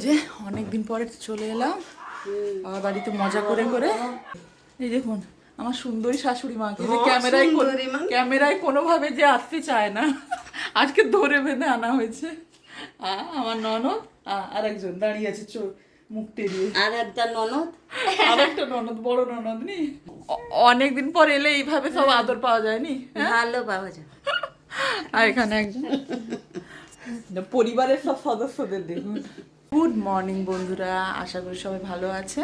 যে অনেকদিন পরে চলে এলাম। আমার বাড়িতে মজা করে করে। এই দেখুন আমার সুন্দরী শাশুড়ি মাকে যে ক্যামেরায়। ক্যামেরায় কোনোভাবে যে আসতে চায় না। আজকে ধরে বেঁধে আনা হয়েছে। আ, আমার ননদ আর একজন দাঁড়িয়ে আছে চো মুখ টেরিয়ে আর একটা ননদ। আর একটা ননদ বড় ননদ নি? অনেকদিন পর এলে এইভাবে সব আদর পাওয়া যায়নি ভালো পাওয়া যায়। আর এখানে একজন। পরিবারের সব সদস্যদের দেখুন। গুড মর্নিং বন্ধুরা। আশা করি সবাই ভালো আছে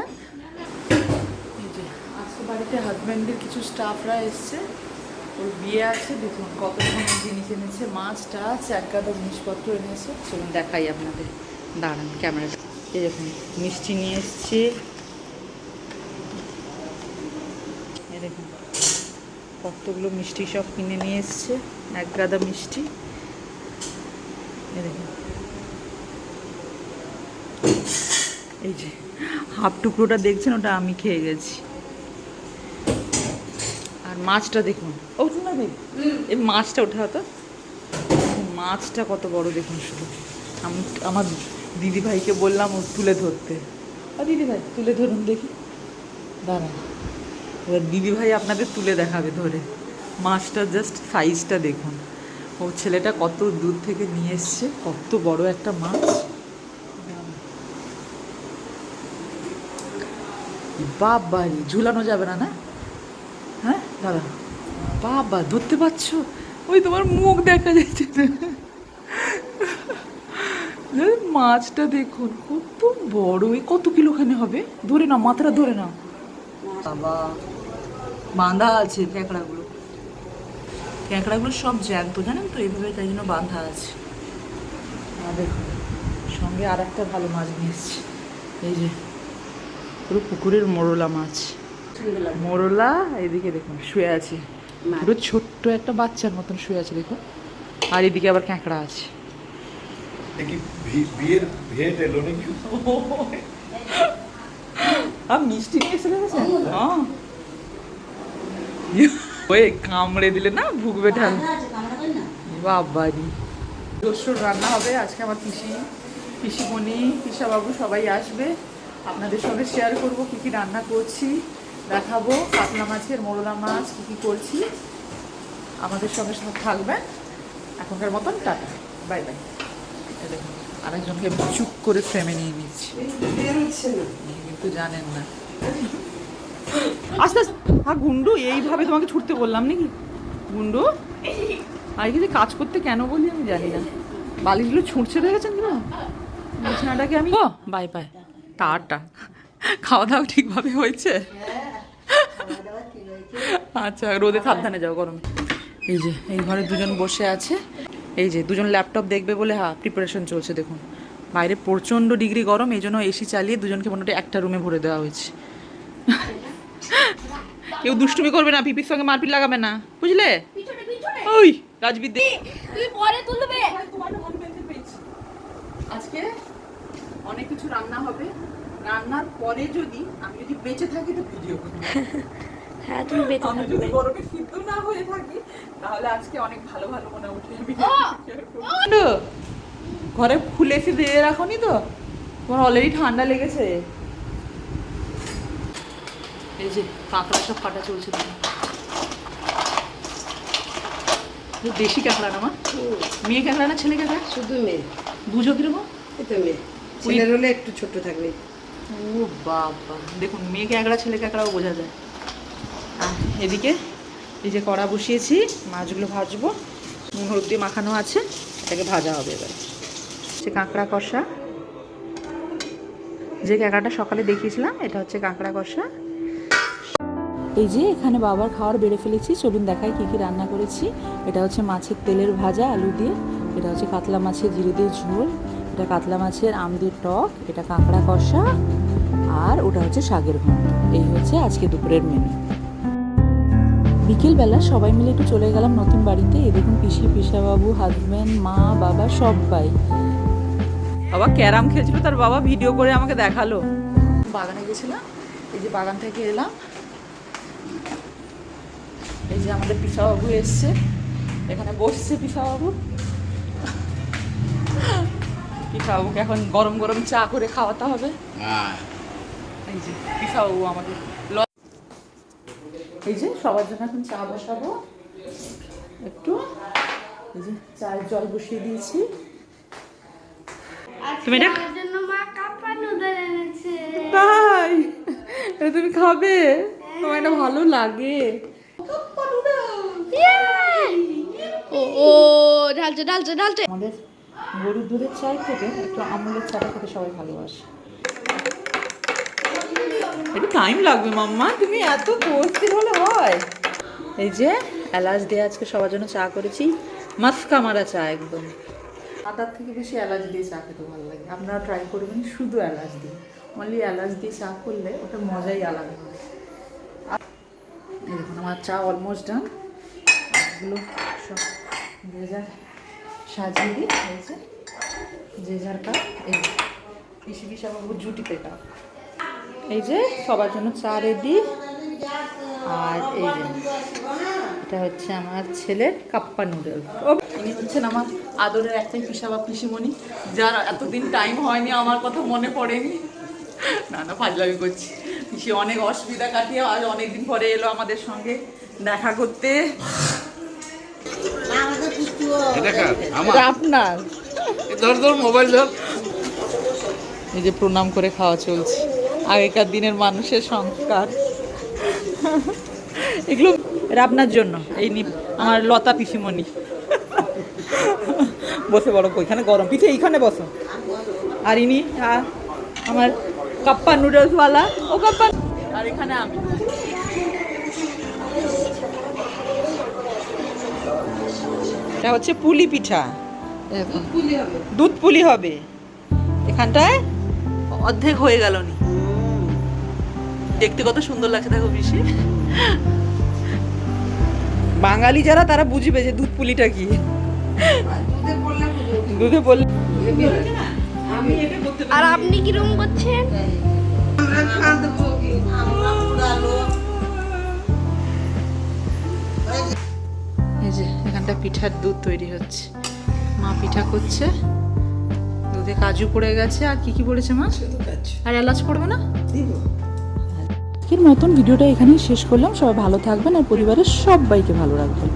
আজকে বাড়িতে হাজব্যান্ডের কিছু স্টাফরা এসছে। ওর বিয়ে আছে, দেখুন কত রকমের জিনিস এনেছে। মাছ টাছ এক গাদা জিনিসপত্র এনেছে। চলুন দেখাই আপনাদের। দাঁড়ান ক্যামেরা এই দেখুন, মিষ্টি নিয়ে এসছে। দেখুন, কতগুলো মিষ্টি সব কিনে নিয়ে এসছে। এক গাদা মিষ্টি। এই দেখুন এই যে, হাফ টুকরোটা দেখছেন, ওটা আমি খেয়ে গেছি। আর মাছটা দেখুন ও না দেখ এই মাছটা ওঠা হতো। মাছটা কত বড় দেখুন শুধু। আমি, আমার দিদি ভাইকে বললাম ও তুলে ধরতে। ও দিদি ভাই তুলে ধরুন দেখি। দাঁড়ান। এবার দিদি ভাই আপনাদের তুলে দেখাবে ধরে। মাছটা জাস্ট সাইজটা দেখুন। ও ছেলেটা কত দূর থেকে নিয়ে এসছে, কত বড় একটা মাছ। বাবারি ঝুলানো যাবে না না? হ্যাঁ? দাদা বাবা ধরতে পারছ? ওই তোমার মুখ দেখা যাচ্ছে মাছটা দেখুন, কত বড়। এই কত কিলোখানে হবে? ধরে না মাথাটা ধরে না বাবা, বাঁধা আছে ক্যাঁকড়াগুলো ক্যাঁকড়াগুলো সব জ্যান্ত, জানেন তো? এইভাবে তাই জন্য বাঁধা আছে। সঙ্গে আর একটা ভালো মাছ নিয়ে এসছি। এই যে পুরো পুকুরের মোরলা মাছ। মোরলা এদিকে দেখুন শুয়ে আছে। পুরো ছোট্ট একটা বাচ্চার মতন শুয়ে আছে দেখুন। আর এদিকে আবার ক্যাঁকড়া আছে। মিষ্টি নিয়ে এসে হ্যাঁ। ওই কামড়ে দিলে না ভুগবে ঠাল বাবারি। দস্যুর রান্না হবে আজকে আমার পিসি। পিসিমণি পিসাবাবু সবাই আসবে। আপনাদের সঙ্গে শেয়ার করব কি কি রান্না করছি দেখাবো কাতলা মাছের মোরলা মাছ কি কি করছি। আমাদের সঙ্গে সব থাকবেন। এখনকার মতন টাটা। বাই বাই দেখুন আরেকজনকে চুপ করে ফ্রেমে নিয়ে নিচ্ছি। কিন্তু জানেন না। আস্তে আস্তে। হ্যাঁ গুন্ডু এইভাবে তোমাকে ছুটতে বললাম নাকি? গুন্ডু আর কিছু কাজ করতে কেন বলি আমি জানি না। বালিশগুলো ছুটছে দেখেছেন না বিছানাটাকে আমি ও বাই বাই টাটা খাওয়া দাওয়া ঠিকভাবে হয়েছে? আচ্ছা রোদে সাবধানে যাও গরমে। এই যে এই ঘরে দুজন বসে আছে। এই যে দুজন ল্যাপটপ দেখবে বলে হ্যাঁ প্রিপারেশন চলছে দেখুন। বাইরে প্রচণ্ড ডিগ্রি গরম এই জন্য এসি চালিয়ে দুজনকে মোটামুটি একটা রুমে ভরে দেওয়া হয়েছে। কেউ দুষ্টুমি করবে না পিপির সঙ্গে মারপিট লাগাবে না বুঝলে? ওই রাজবিদ্যে তুই পরে তুলবে। আজকে? অনেক কিছু রান্না হবে। রান্নার পরে যদি আমি যদি বেঁচে থাকি তো ভিডিও করব। হ্যাঁ তুমি বেঁচে আমি যদি গরমে সিদ্ধ না হয়ে থাকি তাহলে আজকে অনেক ভালো ভালো মনে উঠে ঘরে ফুল এসে দিয়ে রাখোনি তো? তোমার অলরেডি ঠান্ডা লেগেছে। এই যে কাঁকড়া সব কাটা চলছে দেশি কাঁকড়া না মা? মেয়ে কাঁকড়া না ছেলে কাঁকড়া? শুধু মেয়ে। বুঝো কীরকম? তো মেয়ে। ছেলের হলে একটু ছোট থাকবে। ও বাবা। দেখুন মেয়ে ক্যাঁকড়া ছেলে ক্যাঁকড়াও বোঝা যায়। আর এদিকে এই যে কড়া বসিয়েছি মাছগুলো ভাজবো। নুন হলুদ দিয়ে মাখানো আছে এটাকে ভাজা হবে এবার। হচ্ছে কাঁকড়া কষা। যে কাঁকড়াটা সকালে দেখিয়েছিলাম এটা হচ্ছে কাঁকড়া কষা। এই যে এখানে বাবার খাওয়ার বেড়ে ফেলেছি চলুন দেখাই কী কী রান্না করেছি। এটা হচ্ছে মাছের তেলের ভাজা আলু দিয়ে। এটা হচ্ছে কাতলা মাছের জিরে দিয়ে ঝোল। এটা কাতলা মাছের আম দিয়ে টক, এটা কাঁকড়া কষা, আর ওটা হচ্ছে শাকের ঘন্ট। এই হচ্ছে আজকে দুপুরের মেনু বিকেলবেলা সবাই মিলে একটু চলে গেলাম নতুন বাড়িতে। এই দেখুন পিসি, পিসাবাবু হাজব্যান্ড মা, বাবা, সবাই। বাবা, ক্যারাম খেলছিল, তার বাবা ভিডিও করে আমাকে দেখাল। বাগানে গেছিলাম, এই যে বাগান থেকে এলাম। এই যে আমাদের পিসাবাবু এসছে। এখানে বসছে পিসাবাবু। পিসাবুকে এখন গরম গরম চা করে খাওয়াতে হবে। হ্যাঁ। এই যে পিসাবু আমাদের এই যে সবার জন্য এখন চা বসাবো। একটু এই যে চায়ের জল বসিয়ে দিয়েছি। তুমি এটা তাই? এটা তুমি খাবে? তোমার এটা ভালো লাগে। ও ও ঢালছে ঢালছে ঢালছে। আমাদের গরুর দুধের চাই থেকে একটু আমুলের চাটা খেতে সবাই ভালোবাসে। একটু টাইম লাগবে, মাম্মা। তুমি এত প্রস্তুত হলে হয়। এই যে, এলাচ দিয়ে আজকে সবার জন্য চা করেছি। মাস্কা মারা চা একদম। আদার থেকে বেশি এলাচ দিয়ে চা খেতে ভালো লাগে। আপনারা ট্রাই করবেন শুধু এলাচ দিয়ে। অনলি এলাচ দিয়ে চা করলে ওটা মজাই আলাদা হয়। আমার চা অলমোস্ট ডান এগুলো সব যার সাজিয়ে দিই হয়েছে যে যার কাপ, এই পিসি পিসি আমার জুটিতে কাপ। এই যে, সবার জন্য চা রেডি আর এই যে, এটা হচ্ছে আমার ছেলের কাপ্পা নুডলস ইনি হচ্ছেন আমার আদরের একটাই পিসা বা পিসিমণি, যার এতদিন টাইম হয়নি, আমার কথা মনে পড়েনি। না না, ফাজলামি করছি। পিসি অনেক অসুবিধা কাটিয়ে আজ অনেকদিন পরে এলো আমাদের সঙ্গে দেখা করতে এটা কার আমার এটা আপনার। ধর ধর মোবাইল ধর। এই যে প্রণাম করে খাওয়া চলছে। আগেকার দিনের মানুষের সংস্কার। এগুলো এটা আপনার জন্য এই নি আমার লতা পিসিমণি। বসে বড় ওইখানে গরম। পিঠে এইখানে বসো। আর ইনি আমার কাপ্পা নুডলসওয়ালা। ও কাপ্পা আর এখানে আমি। এটা হচ্ছে পুলি পিঠা। দুধ পুলি হবে? এখানটায় অর্ধেক হয়ে গেল নি। দেখতে কত সুন্দর লাগছে দেখো বেশি বাঙালি যারা তারা বুঝবে যে দুধ পুলিটা কি। দুধে বললে আমি এটা করতে আর আপনি কিরম করছেন এই যে এখানটা পিঠার দুধ তৈরি হচ্ছে। মা পিঠা করছে। দুধে কাজু পড়ে গেছে। আর কি কি পড়েছে মা? আর এলাচ পড়বে না? আজকের মতন ভিডিওটা এখানেই শেষ করলাম। সবাই ভালো থাকবেন আর পরিবারের সবাইকে ভালো রাখবেন।